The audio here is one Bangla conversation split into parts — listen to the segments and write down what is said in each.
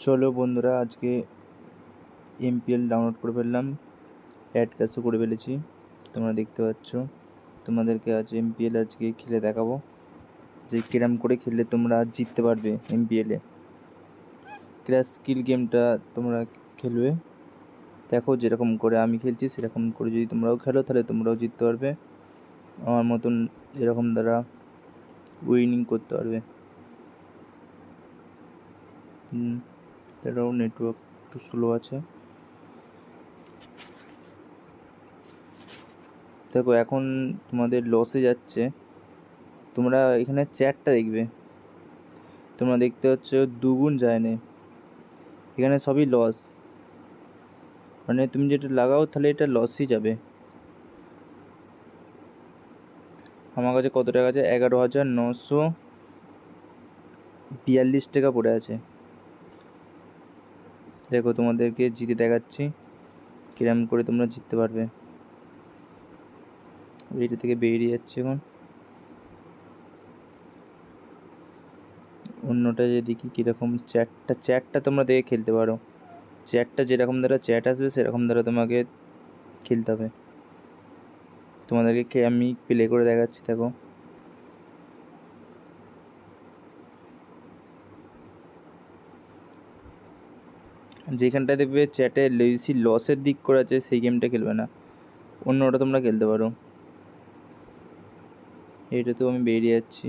চলো বন্ধুরা, আজকে এমপিএল ডাউনলোড করে ফেললাম। অ্যাড ক্যাশও করে ফেলেছি, তোমরা দেখতে পাচ্ছ। তোমাদেরকে আজ এমপিএল আজকে খেলে দেখাবো। যে কিরম করে খেললে তোমরা জিততে পারবে এমপিএলে ক্র্যাশ স্কিল গেমটা তোমরা খেলবে। দেখো যেরকম করে আমি খেলছি, সেরকম করে যদি তোমরাও খেলো, তাহলে তোমরাও জিততে পারবে। আমার মতন এরকম দ্বারা উইনিং করতে পারবে। হুম। এটাও নেটওয়ার্ক একটু স্লো আছে। দেখো, এখন তোমাদের লসে যাচ্ছে। তোমরা এখানে চ্যাটটা দেখবে। তোমরা দেখতে পাচ্ছ দুগুণ যায় না। এখানে সবই লস মানে তুমি যেটা লাগাও, তাহলে এটা লসই যাবে। আমার কাছে কত টাকা আছে? এগারো হাজার নশো বিয়াল্লিশ টাকা পড়ে আছে। দেখো তোমাদেরকে জিতে দেখাচ্ছি। কিরম করে তোমরা জিততে পারবে। এইটা থেকে বেরিয়ে যাচ্ছে এখন। অন্যটা যে দেখি কীরকম চ্যাটটা চ্যাটটা তোমরা দেখে খেলতে পারো। চ্যাটটা যেরকম দ্বারা চ্যাট আসবে, সেরকম দ্বারা তোমাকে খেলতে হবে। তোমাদেরকে আমি প্লে করে দেখাচ্ছি, দেখো। যেখানটা দেখবে চ্যাটে লেসি লসের দিক করে আছে, সেই গেমটা খেলবে না। অন্যটা তোমরা খেলতে পারো। এটা তো আমি বেরিয়ে যাচ্ছি।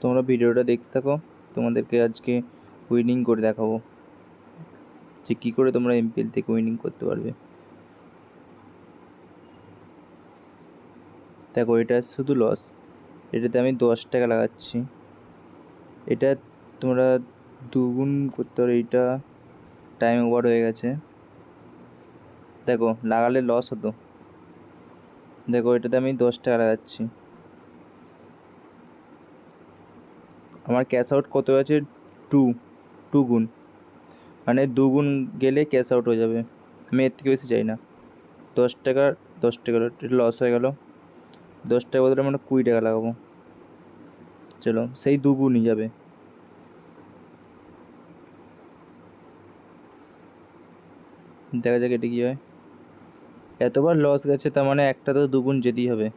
তোমরা ভিডিওটা দেখতে থাকো, তোমাদেরকে আজকে উইনিং করে দেখাবো। যে কী করে তোমরা এমপিএল থেকে উইনিং করতে পারবে। দেখো, এটা শুধু লস এটাতে আমি দশ টাকা লাগাচ্ছি। এটা তোমরা দুগুণ করতে পারো, এইটা টাইম ওভার হয়ে গেছে। দেখো, লাগালে লস হতো। দেখো, এটাতে আমি দশ টাকা লাগাচ্ছি। আমার ক্যাশ আউট কত আছে টু টু গুণ। মানে দুগুণ গেলে ক্যাশ আউট হয়ে যাবে। আমি এর থেকে বেশি চাই না। দশ টাকার দশ টাকার লস হয়ে গেল। দশ টাকা বদলে আমরা কুড়ি টাকা লাগাবো। চলো, সেই দুগুণই যাবে। দেখা যাক এটা কী হয়। এতবার লস গেছে, তার মানে একটা তো দুগুণ যেতেই হবে।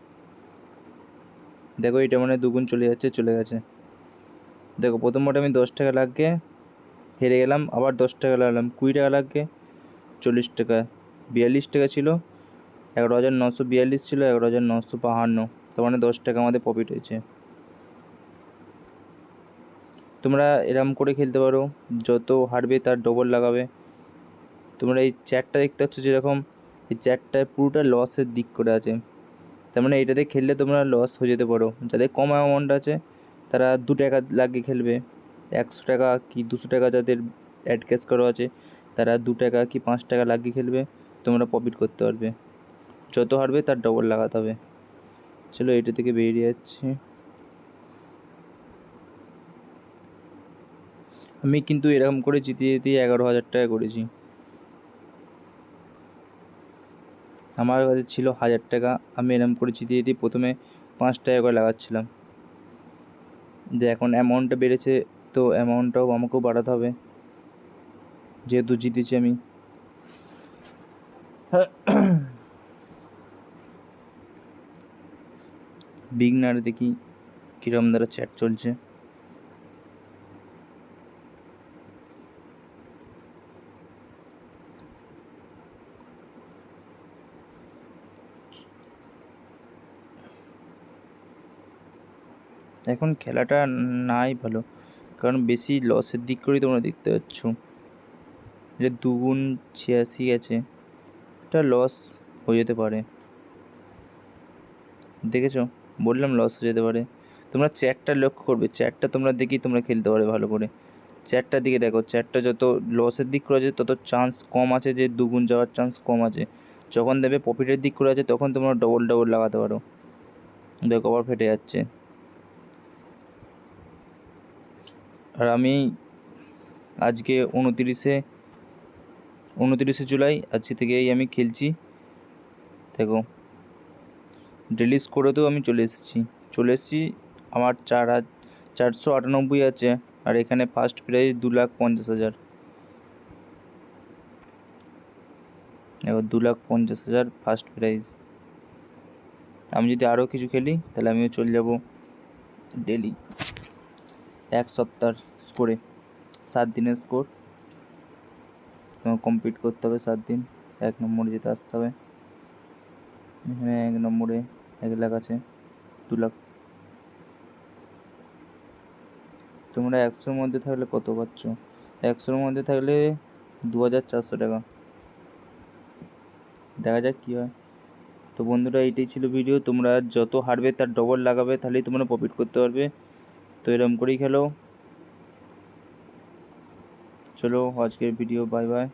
দেখো, এটা মানে দুগুণ চলে যাচ্ছে, চলে গেছে। দেখো, প্রথম মোটে আমি দশ টাকা লাগিয়ে হেরে গেলাম, আবার দশ টাকা লাগলাম, কুড়ি টাকা লাগিয়ে চল্লিশ টাকা। বিয়াল্লিশ টাকা ছিল, এগারো হাজার নশো বিয়াল্লিশ ছিল, এগারো হাজার নশো বাহান্ন, তার মানে দশ টাকা আমাদের প্রফিট হয়েছে। তোমরা এরম করে খেলতে পারো, যত হারবে তার ডবল লাগাবে। তোমরা এই চ্যাটটা দেখতে পাচ্ছ যেরকম, এই চ্যাটটায় পুরোটা লসের দিক করে আছে। তার মানে এটাতে খেললে তোমরা লস হয়ে যেতে পারো। যাদের কম অ্যামাউন্ট আছে, তারা দু টাকা লাগিয়ে খেলবে। একশো টাকা কি দুশো টাকা যাদের অ্যাড ক্যাশ করা আছে, তারা দু টাকা কি পাঁচ টাকা লাগিয়ে খেলবে, তোমরা প্রফিট করতে পারবে। যত হারবে তার ডবল লাগাতে হবে। চলো এটা থেকে বেরিয়ে যাচ্ছি। আমি কিন্তু এরকম করে জিতিয়ে জিতিয়ে এগারো হাজার টাকা করেছি। আমার কাছে ছিল হাজার টাকা, আমি এরকম করে জিতিয়ে জিতিয়ে প্রথমে পাঁচ টাকা করে লাগাচ্ছিলাম। যে এখন অ্যামাউন্টটা বেড়েছে, তো অ্যামাউন্টটাও আমাকেও বাড়াতে হবে। যেহেতু জিতেছি আমি। বিগনার দেখি কীরকম দ্বারা চ্যাট চলছে। এখন খেলাটা নাই ভালো। কারণ বেশি লসের দিক করেই তোমরা দেখতে পাচ্ছ। এটা দুগুণ ছিয়াশি আছে এটা লস হয়ে যেতে পারে। দেখেছ? বললাম লস হয়ে যেতে পারে। তোমরা চ্যাটটা লক্ষ্য করবে। চ্যাটটা তোমরা দেখি তোমরা খেলতে পারবে ভালো করে। চ্যাটটার দিকে দেখো চ্যাটটা যত লসের দিক করে আছে, তত চান্স কম আছে যে দুগুণ যাওয়ার চান্স কম আছে। যখন দেবে প্রফিটের দিক করে আছে, তখন তোমরা ডবল ডবল লাগাতে পারো। দেখো আবার ফেটে যাচ্ছে। আর আমি আজকে উনতিরিশে উনতিরিশে জুলাই আজকে থেকেই আমি খেলছি। দেখো ডেলিস করেতেও আমি চলে এসেছি। চলে এসেছি, আমার চার চারশো আটানব্বই আছে আর এখানে ফার্স্ট প্রাইজ দু লাখ পঞ্চাশ হাজার। এবার দু লাখ পঞ্চাশ হাজার ফার্স্ট প্রাইজ আমি যদি আরও কিছু খেলি, তাহলে আমিও চলে যাব ডেলি এক সপ্তাহ স্কোরে সাত দিনের স্কোর তোমার কমপ্লিট করতে হবে সাত দিন। এক নম্বরে যেতে আসতে হবে। এখানে এক নম্বরে এক লাখ আছে, দু লাখ। তোমরা একশোর মধ্যে থাকলে কত পাচ্ছ? একশোর মধ্যে থাকলে দু হাজার চারশো টাকা। দেখা যাক কী হয়। তো বন্ধুরা, এইটাই ছিল ভিডিও তোমরা যত হারবে, তার ডবল লাগাবে, তাহলেই তোমরা প্রফিট করতে পারবে। তো এরম করেই খেলো। চলো আজকের ভিডিও বাই বাই